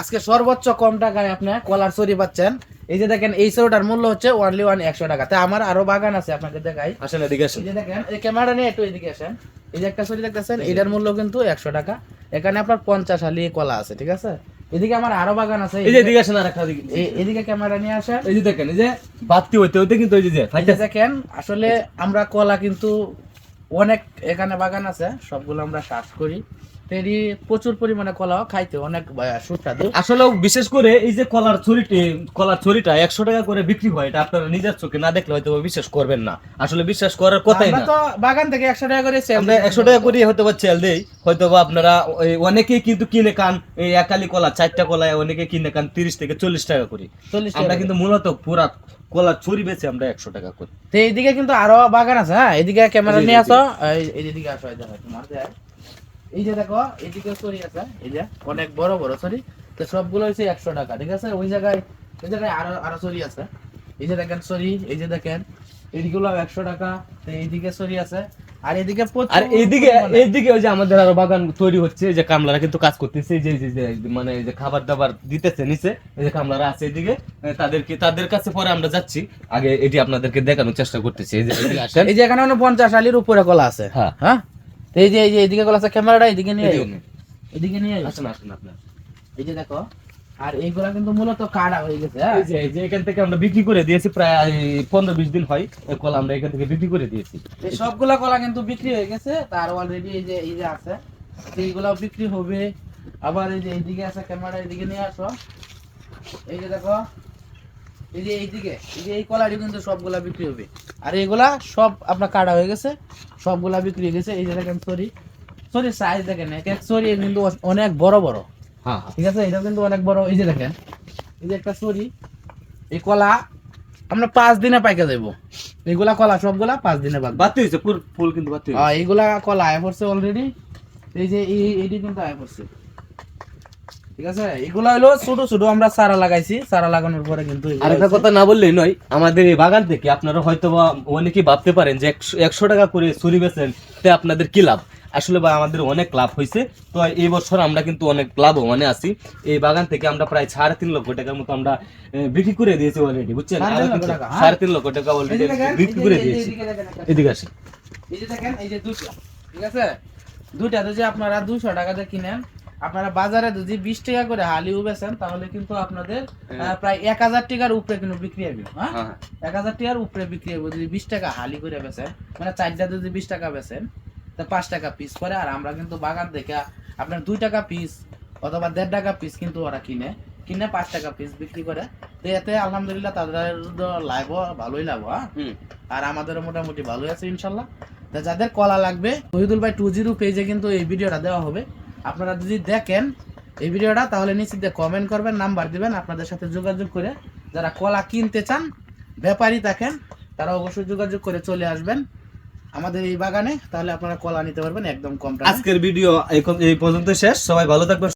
আজকে সর্বোচ্চ কম টাকায় আপনি কলার সরি পাচ্ছেন। এই যে দেখেন এই সরিটার মূল্য হচ্ছে ওয়ানলি ওয়ান একশো টাকা। তা আমার আরও বাগান আছে আপনাকে দেখাই। আসেন এদিকে আসেন। এই যে দেখেন এই ক্যামেরা নিয়ে একটু এদিকে আসেন। এই যে একটা সরি দেখতেছেন এটার মূল্য কিন্তু একশো টাকা। এখানে আপনার পঞ্চাশ হালি কলা আছে ঠিক আছে? এদিকে আমার আরও বাগান আছে এই যে এদিকে আসেন আর একটা দিকে। এই- এদিকে ক্যামেরা নিয়ে আসেন। এই যে দেখেন এই যে বাতি হইতে হইতে কিন্তু এই যে দেখেন আসলে আমরা কলা কিন্তু অনেক এখানে বাগান আছে সবগুলো আমরা চাষ করি। তো এরই প্রচুর পরিমাণে কলাও খাইতে অনেক সুস্বাদু। আসলে বিশেষ করে এই যে কলার ছড়িটি কলার ছড়িটা একশো টাকা করে বিক্রি হয় এটা আপনারা নিজের চোখে না দেখলে হয়তো বিশ্বাস করবেন না। আসলে বিশ্বাস করার কথাই না। বাগান থেকে একশো টাকা করে আমরা একশো টাকা করে হয়তো বা চেল দেই। হয়তো বা আপনারা অনেকেই কিন্তু কিনে খান এই একালি কলা চারটা কলায় অনেকে কিনে খান তিরিশ থেকে চল্লিশ টাকা করি। 40 আমরা কিন্তু মূলত পুরা কলা ছড়ি বেচে আমরা একশো টাকা করি। তো এইদিকে কিন্তু আরও বাগান আছে হ্যাঁ? এদিকে ক্যামেরা নিয়ে আসো। এই- এই আসো তোমার। এই যে দেখো এইদিকে সরি আছে এই যে অনেক বড় বড় সরি তো সবগুলো হচ্ছে একশো টাকা ঠিক আছে ওই জায়গায় ওই জায়গায় আরও আরও সরি আছে এই যে দেখেন সরি এই যে দেখেন এইগুলো একশো টাকা তো এইদিকে সরি আছে আর এদিকে আর এইদিকে পরিমাণে- এইদিকে ওই যে আমাদের আরও বাগান তৈরি হচ্ছে যে কামলারা কিন্তু কাজ করতেছে যে যে- মানে যে খাবার দাবার দিতেছে নিচে এই যে কামলারা আছে এদিকে তাদেরকে তাদের কাছে পরে আমরা যাচ্ছি আগে এটি আপনাদেরকে দেখানোর চেষ্টা করতেছি এই যে এই যে এখানে মানে পঞ্চাশ আলির উপরে কলা আছে হ্যাঁ। হ্যাঁ এই যে এই যে এইদিকে কলা আছে ক্যামেরাটা এদিকে নিয়ে এদিকে। এদিকে নিয়ে। আসেন আসেন আপনার। এই যে দেখো আর এইগুলা কিন্তু মূলত কাটা হয়ে গেছে হ্যাঁ? এই যে এই যে এখান থেকে আমরা বিক্রি করে দিয়েছি প্রায় পনেরো বিশ দিন হয় এই কলা আমরা এখান থেকে বিক্রি করে দিয়েছি। এই সবগুলা কলা কিন্তু বিক্রি হয়ে গেছে তার অলরেডি এই যে এই যে আছে তো এইগুলাও বিক্রি হবে। আবার এই যে এইদিকে আছে ক্যামেরা এইদিকে নিয়ে আসো। এই যে দেখো এই যে এইদিকে এই যে এই কলাটি কিন্তু সবগুলা বিক্রি হবে। আর এইগুলা সব আপনার কাটা হয়ে গেছে সবগুলা বিক্রি হয়ে গেছে। এই যে দেখেন সরি সরি সাইজ দেখেন এক এক সরি কিন্তু অনেক বড় বড়। হ্যাঁ ঠিক আছে? এটা কিন্তু অনেক বড়। এই যে দেখেন এই যে একটা সরি এই কলা আমরা পাঁচ দিনে পাইকে যাব এইগুলা কলা সবগুলা পাঁচ দিনে বাদ বাতি হয়েছে ফুল কিন্তু বাতি হয়েছে। এইগুলা কলা আয় পড়ছে অলরেডি এই যে এই এইটি কিন্তু আয় পড়ছে ঠিক আছে? এগুলা হলো ছোট ছোট আমরা চারা লাগাইছি। চারা লাগানোর পরে কিন্তু এগুলা আর একটা হচ্ছে- কথা না বললেই নয় আমাদের এই বাগান থেকে আপনারা হয়তো বা অনেকেই ভাবতে পারেন যে একশো- একশো টাকা করে ছুরি বেচেন তে আপনাদের কি লাভ? আসলে বা আমাদের অনেক লাভ হয়েছে। তো এই বছর আমরা কিন্তু অনেক লাভবানে আছি। এই বাগান থেকে আমরা প্রায় সাড়ে তিন লক্ষ টাকার মতো আমরা বিক্রি করে দিয়েছি অলরেডি বুঝছেন? সাড়ে তিন লক্ষ টাকা, যে অলরেডি বিক্রি করে দিয়েছি। এদিকে আসেন। এই যে দেখেন এই যে দুটো ঠিক আছে? দুইটা যদি আপনারা দুশো টাকাতে কিনেন আপনারা বাজারে যদি বিশ টাকা করে হালি বেচেন তাহলে কিন্তু আপনাদের প্রায় এক হাজার টাকার উপরে কিন্তু বিক্রি হবে হ্যাঁ? হ্যাঁ এক হাজার টাকার উপরে বিক্রি হবে যদি বিশ টাকা হালি করে বেচেন মানে চারটা যদি বিশ টাকা বেচেন তা পাঁচ টাকা পিস করে। আর আমরা কিন্তু বাগান থেকে আপনার দুই টাকা পিস অথবা দেড় টাকা পিস কিন্তু ওরা কিনে কিনে পাঁচ টাকা পিস বিক্রি করে। তো এতে আলহামদুলিল্লাহ তাদের লাভ ভালোই লাভ হ্যাঁ? আর আমাদেরও মোটামুটি ভালোই আছে ইনশাল্লাহ। তা যাদের কলা লাগবে শহীদুল ভাই টু জিরো পেজে কিন্তু এই ভিডিওটা দেওয়া হবে। আপনারা যদি দেখেন এই ভিডিওটা, তাহলে নিশ্চিত কমেন্ট করবেন নাম্বার দিবেন, আপনাদের সাথে যোগাযোগ করে যারা কলা কিনতে চান, ব্যাপারী থাকেন, তারা অবশ্যই যোগাযোগ করে চলে আসবেন আমাদের এই বাগানে, তাহলে আপনারা কলা নিতে পারবেন একদম কম আজকের ভিডিও এই পর্যন্ত শেষ। সবাই ভালো থাকবেন